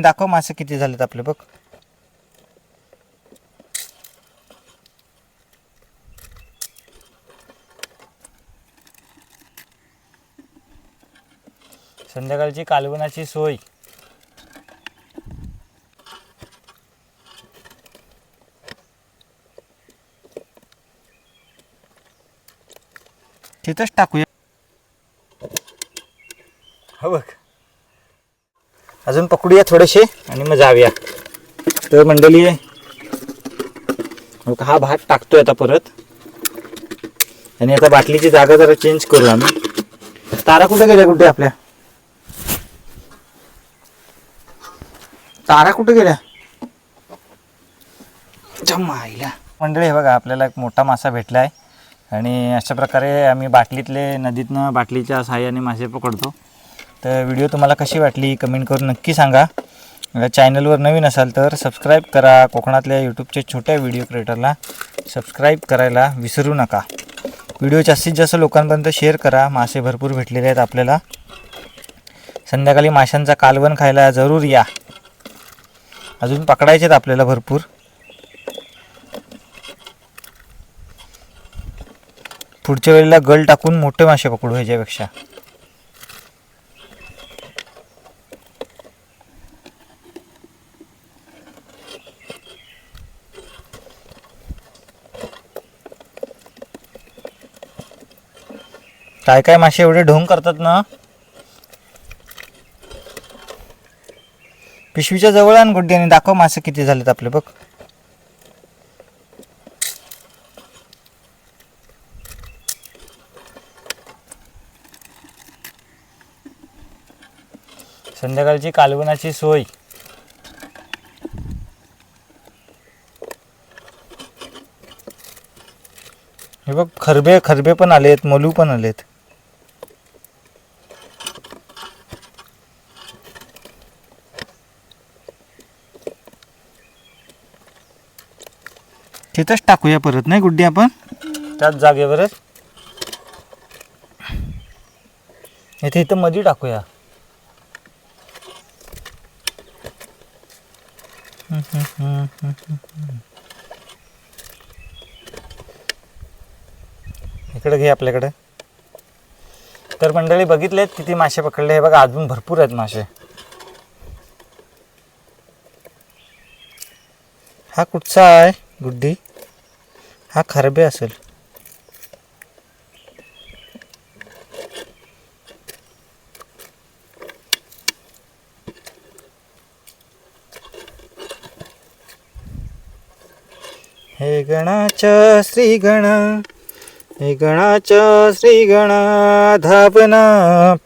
दाखव मासे किती झालेत आपले बघ. संध्याकाळची कालवनाची सोय. तिथंच टाकूया हो बघ अजून पकडूया थोडेसे आणि मग जाऊया. तर मंडळी हा भात टाकतोय आता परत. आणि आता बाटलीची जागा जरा चेंज करू आम्ही. तारा कुठे गेल्या कुठे आपल्या? तारा कुठे गेल्या? जमाईला मंडळी बघा आपल्याला एक मोठा मासा भेटला आहे आणि अशा प्रकारे आम्ही बाटलीतले नदीतनं बाटलीच्या सहाय्याने मासे पकडतो. तर व्हिडिओ तुम्हाला कशी वाटली कमेंट करून नक्की सांगा. चॅनलवर नवीन असाल तर सबस्क्राईब करा कोकणातल्या यूट्यूबच्या छोट्या व्हिडिओ क्रिएटरला सबस्क्राईब करायला विसरू नका. व्हिडिओ जास्तीत जास्त लोकांपर्यंत शेअर करा मासे भरपूर भेटलेले आहेत आपल्याला. संध्याकाळी माशांचा कालवण खायला जरूर या. अजून पकडायचे आहेत आपल्याला भरपूर. पुढच्या वेळेला गल टाकून मोठे मासे पकडू ह्याच्यापेक्षा. काय काय मासे एवढे ढोंग करतात ना? पिशवीच्या जवळ आण गुड्डी आणि दाखव मासे किती झालेत आपले बघ. संध्याकाळची कालवनाची सोय. हे बघ खरबे खरबे पण आलेत मलू पण आलेत. तिथंच टाकूया परत नाही गुड्डी आपण? त्याच जागेवरच. इथे इथं मध्ये टाकूया. इकडे घे आपल्याकडे. तर मंडळी बघितलेत किती मासे पकडले? हे बघा अजून भरपूर आहेत मासे. हा कुठचा आहे? गुड्डी हा खरबे असेल. हे गणाच्या श्री गणा हे गणाच्या श्री गणा धावना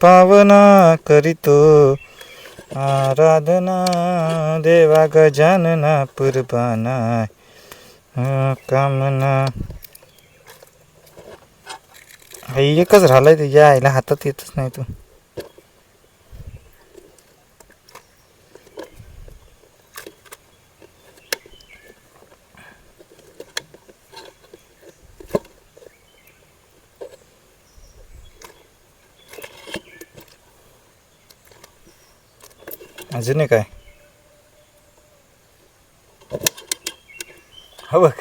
पावना करीतो. आराधना देवा गजानना पुरबाना कामना. हा एकच राहिलाय तुझ्या आईला हातात येतच नाही तू. अजून काय हो बघ.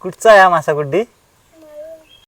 कुठचा आहे हा मासा गुड्डी?